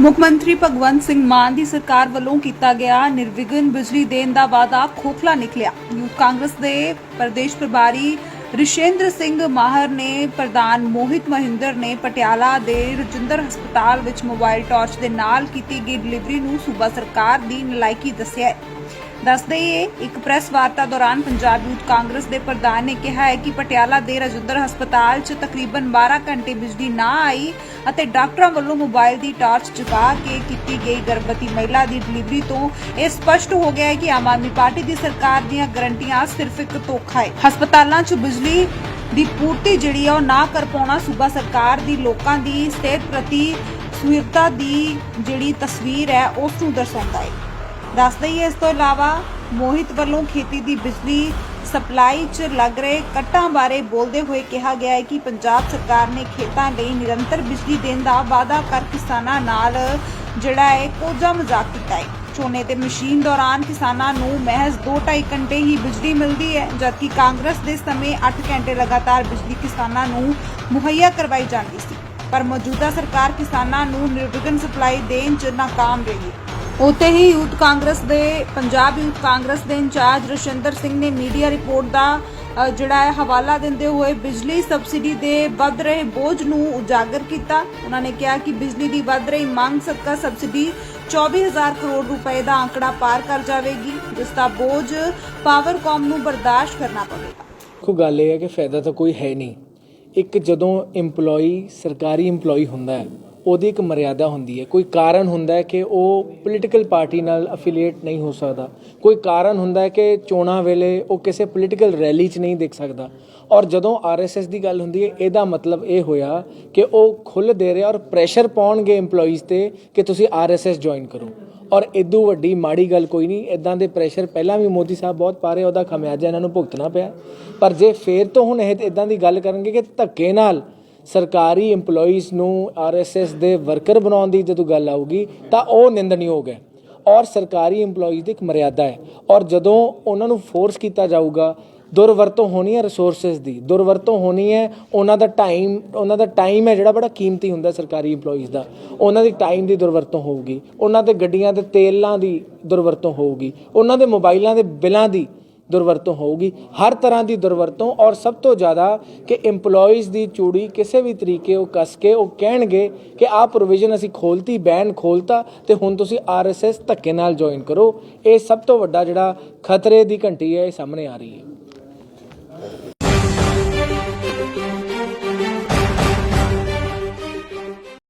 ਮੁੱਖ ਮੰਤਰੀ ਭਗਵੰਤ ਸਿੰਘ ਮਾਨ ਦੀ ਸਰਕਾਰ ਵੱਲੋਂ ਕੀਤਾ ਗਿਆ ਨਿਰਵਿਘਨ ਬਿਜਲੀ ਦੇਣ ਦਾ ਵਾਅਦਾ ਖੋਖਲਾ ਨਿਕਲਿਆ। ਯੂਥ ਕਾਂਗਰਸ ਦੇ ਪ੍ਰਦੇਸ਼ ਪ੍ਰਭਾਰੀ ਰਿਸ਼ੇਂਦਰ ਸਿੰਘ ਮਾਹਰ ਨੇ ਪ੍ਰਧਾਨ ਮੋਹਿਤ ਮਹਿੰਦਰ ਨੇ ਪਟਿਆਲਾ ਦੇ ਰਜਿੰਦਰ ਹਸਪਤਾਲ ਵਿੱਚ ਮੋਬਾਈਲ ਟਾਰਚ ਦੇ ਨਾਲ ਕੀਤੀ ਗਈ ਡਿਲੀਵਰੀ ਨੂੰ ਸੂਬਾ ਸਰਕਾਰ ਦੀ ਨਲਾਇਕੀ ਦੱਸਿਆ ਦੱਸ ਦਈਏ ਇੱਕ ਪ੍ਰੈਸ ਵਾਰਤਾ ਦੌਰਾਨ ਪੰਜਾਬ ਯੂਥ ਕਾਂਗਰਸ ਦੇ ਪ੍ਰਧਾਨ ਨੇ ਕਿਹਾ ਹੈ ਕਿ ਪਟਿਆਲਾ ਦੇ ਰਜਿੰਦਰ ਹਸਪਤਾਲ 'ਚ ਤਕਰੀਬਨ 12 ਘੰਟੇ ਬਿਜਲੀ ਨਾ ਆਈ ਅਤੇ ਡਾਕਟਰਾਂ ਵੱਲੋਂ ਮੋਬਾਈਲ ਦੀ ਟਾਰਚ ਜਗਾ ਕੇ ਕੀਤੀ ਗਈ ਗਰਭਵਤੀ ਮਹਿਲਾ ਦੀ ਡਿਲੀਵਰੀ ਤੋਂ ਇਹ ਸਪਸ਼ਟ ਹੋ ਗਿਆ ਹੈ ਕਿ ਆਮ ਆਦਮੀ ਪਾਰਟੀ ਦੀ ਸਰਕਾਰ ਦੀਆਂ ਗਰੰਟੀਆਂ ਸਿਰਫ ਇੱਕ ਧੋਖਾ ਹੈ। ਹਸਪਤਾਲਾਂ 'ਚ ਬਿਜਲੀ ਦੀ ਪੂਰਤੀ ਜਿਹੜੀ ਹੈ ਉਹ ਨਾ ਕਰ ਪਾਉਣਾ ਸੂਬਾ ਸਰਕਾਰ ਦੀ, ਲੋਕਾਂ ਦੀ ਸਿਹਤ ਪ੍ਰਤੀ ਸੁਹਿਰਦਤਾ ਦੀ ਜਿਹੜੀ ਤਸਵੀਰ ਹੈ, ਉਸ ਨੂੰ ਦਰਸਾਉਂਦਾ ਹੈ। ਦੱਸ ਦਈਏ ਇਸ ਤੋਂ ਇਲਾਵਾ ਮੋਹਿਤ ਵੱਲੋਂ ਖੇਤੀ ਦੀ ਬਿਜਲੀ ਸਪਲਾਈ 'ਚ ਲੱਗ ਰਹੇ ਕੱਟਾਂ ਬਾਰੇ ਬੋਲਦੇ ਹੋਏ ਕਿਹਾ ਗਿਆ ਹੈ ਕਿ ਪੰਜਾਬ ਸਰਕਾਰ ਨੇ ਖੇਤਾਂ ਲਈ ਨਿਰੰਤਰ ਬਿਜਲੀ ਦੇਣ ਦਾ ਵਾਅਦਾ ਕਰ ਕਿਸਾਨਾਂ ਨਾਲ ਜਿਹੜਾ ਹੈ ਕੋਝਾ ਮਜ਼ਾਕ ਕੀਤਾ ਹੈ। ਝੋਨੇ ਤੇ ਮਸ਼ੀਨ ਦੌਰਾਨ ਕਿਸਾਨਾਂ ਨੂੰ ਮਹਿਜ਼ 2.5 ਘੰਟੇ ਹੀ ਬਿਜਲੀ ਮਿਲਦੀ ਹੈ, ਜਦਕਿ ਕਾਂਗਰਸ ਦੇ ਸਮੇਂ 8 ਘੰਟੇ ਲਗਾਤਾਰ ਬਿਜਲੀ ਕਿਸਾਨਾਂ ਨੂੰ ਮੁਹੱਈਆ ਕਰਵਾਈ ਜਾਂਦੀ ਸੀ। ਪਰ ਮੌਜੂਦਾ ਸਰਕਾਰ ਕਿਸਾਨਾਂ ਨੂੰ ਨਿਰਵਿਘਨ ਸਪਲਾਈ ਦੇਣ 'ਚ ਨਾਕਾਮ ਰਹੀ ਹੈ। ਉੱਥੇ ਹੀ ਯੂਥ ਕਾਂਗਰਸ ਦੇ, ਪੰਜਾਬ ਯੂਥ ਕਾਂਗਰਸ ਦੇ ਇੰਚਾਰਜ ਰਸ਼ਿੰਦਰ ਸਿੰਘ ਨੇ ਮੀਡੀਆ ਰਿਪੋਰਟ ਦਾ ਜਿਹੜਾ ਹੈ ਹਵਾਲਾ ਦਿੰਦੇ ਹੋਏ ਬਿਜਲੀ ਸਬਸਿਡੀ ਦੇ ਵੱਧ ਰਹੇ ਬੋਝ ਨੂੰ ਉਜਾਗਰ ਕੀਤਾ। ਉਹਨਾਂ ਨੇ ਕਿਹਾ ਕਿ ਬਿਜਲੀ ਦੀ ਵੱਧ ਰਹੀ ਮੰਗ ਸਦਕਾ ਸਬਸਿਡੀ 24000 ਕਰੋੜ ਰੁਪਏ ਦਾ ਅੰਕੜਾ ਪਾਰ ਕਰ ਜਾਵੇਗੀ, ਜਿਸ ਦਾ ਬੋਝ ਪਾਵਰਕਾਮ ਨੂੰ ਬਰਦਾਸ਼ਤ ਕਰਨਾ ਪਵੇਗਾ। ਕੋ ਗੱਲ ਇਹ ਹੈ ਕਿ ਫਾਇਦਾ ਤਾਂ ਕੋਈ ਹੈ ਨਹੀਂ। ਇੱਕ ਜਦੋਂ EMPLOYE ਸਰਕਾਰੀ EMPLOYE ਹੁੰਦਾ ਹੈ ਉਹਦੀ ਇੱਕ ਮਰਿਆਦਾ ਹੁੰਦੀ ਹੈ। ਕੋਈ ਕਾਰਨ ਹੁੰਦਾ ਹੈ ਕਿ ਉਹ ਪੋਲੀਟੀਕਲ ਪਾਰਟੀ ਨਾਲ ਅਫੀਲੀਏਟ ਨਹੀਂ ਹੋ ਸਕਦਾ। ਕੋਈ ਕਾਰਨ ਹੁੰਦਾ ਹੈ ਕਿ ਚੋਣਾਂ ਵੇਲੇ ਉਹ ਕਿਸੇ ਪੋਲੀਟੀਕਲ ਰੈਲੀ 'ਚ ਨਹੀਂ ਦਿਖ ਸਕਦਾ। ਔਰ ਜਦੋਂ ਆਰਐਸਐਸ ਦੀ ਗੱਲ ਹੁੰਦੀ ਹੈ, ਇਹਦਾ ਮਤਲਬ ਇਹ ਹੋਇਆ ਕਿ ਉਹ ਖੁੱਲ੍ਹ ਦੇ ਰਿਹਾ ਔਰ ਪ੍ਰੈਸ਼ਰ ਪਾਉਣਗੇ EMPLOYEES ਤੇ ਕਿ ਤੁਸੀਂ ਆਰਐਸਐਸ ਜੁਆਇਨ ਕਰੋ। ਔਰ ਇਦੋਂ ਵੱਡੀ ਮਾੜੀ ਗੱਲ ਕੋਈ ਨਹੀਂ ਇਦਾਂ ਦੇ ਪ੍ਰੈਸ਼ਰ ਪਹਿਲਾਂ ਵੀ ਮੋਦੀ ਸਾਹਿਬ ਬਹੁਤ ਪਾ ਰਹੇ ਉਹਦਾ ਖਮਿਆਜਾ ਇਹਨਾਂ ਨੂੰ ਭੁਗਤਣਾ ਪਿਆ। ਪਰ ਜੇ ਫੇਰ ਤੋਂ ਹੁਣ ਇਹ ਇਦਾਂ ਦੀ ਗੱਲ ਕਰਨਗੇ ਕਿ ਧੱਕੇ ਨਾਲ ਸਰਕਾਰੀ EMPLOYEES ਨੂੰ ਆਰਐਸਐਸ ਦੇ ਵਰਕਰ ਬਣਾਉਣ ਦੀ ਜਦੋਂ ਗੱਲ ਆਊਗੀ, ਤਾਂ ਉਹ ਨਿੰਦਣਯੋਗ ਹੈ। ਔਰ ਸਰਕਾਰੀ EMPLOYEES ਦੀ ਇੱਕ ਮਰਿਆਦਾ ਹੈ। ਔਰ ਜਦੋਂ ਉਹਨਾਂ ਨੂੰ ਫੋਰਸ ਕੀਤਾ ਜਾਊਗਾ, ਦੁਰਵਰਤੋਂ ਹੋਣੀ ਹੈ ਰਿਸੋਰਸਸ ਦੀ। ਦੁਰਵਰਤੋਂ ਹੋਣੀ ਹੈ ਉਹਨਾਂ ਦਾ ਟਾਈਮ ਉਹਨਾਂ ਦਾ ਟਾਈਮ ਹੈ ਜਿਹੜਾ ਬੜਾ ਕੀਮਤੀ ਹੁੰਦਾ ਸਰਕਾਰੀ EMPLOYEES ਦਾ। ਉਹਨਾਂ ਦੀ ਟਾਈਮ ਦੀ ਦੁਰਵਰਤੋਂ ਹੋਊਗੀ। ਉਹਨਾਂ ਦੇ ਗੱਡੀਆਂ ਦੇ ਤੇਲਾਂ ਦੀ ਦੁਰਵਰਤੋਂ ਹੋਊਗੀ। ਉਹਨਾਂ ਦੇ ਮੋਬਾਈਲਾਂ ਦੇ ਬਿੱਲਾਂ ਦੀ ਦੁਰਵਰਤੋਂ ਹੋਊਗੀ। ਹਰ ਤਰ੍ਹਾਂ ਦੀ ਦੁਰਵਰਤੋਂ ਔਰ ਸਭ ਤੋਂ ਜ਼ਿਆਦਾ ਕਿ EMPLOYEES ਦੀ ਚੂੜੀ ਕਿਸੇ ਵੀ ਤਰੀਕੇ ਉਹ ਕੱਸ ਕੇ ਉਹ ਕਹਿਣਗੇ ਕਿ ਆਹ ਪ੍ਰੋਵੀਜ਼ਨ ਅਸੀਂ ਖੋਲਤੀ ਬੈਨ ਖੋਲਤਾ ਤੇ ਹੁਣ ਤੁਸੀਂ RSS ਧੱਕੇ ਨਾਲ ਜੁਆਇਨ ਕਰੋ। ਇਹ ਸਭ ਤੋਂ ਵੱਡਾ ਜਿਹੜਾ ਖਤਰੇ ਦੀ ਘੰਟੀ ਹੈ, ਇਹ ਸਾਹਮਣੇ ਆ ਰਹੀ ਹੈ।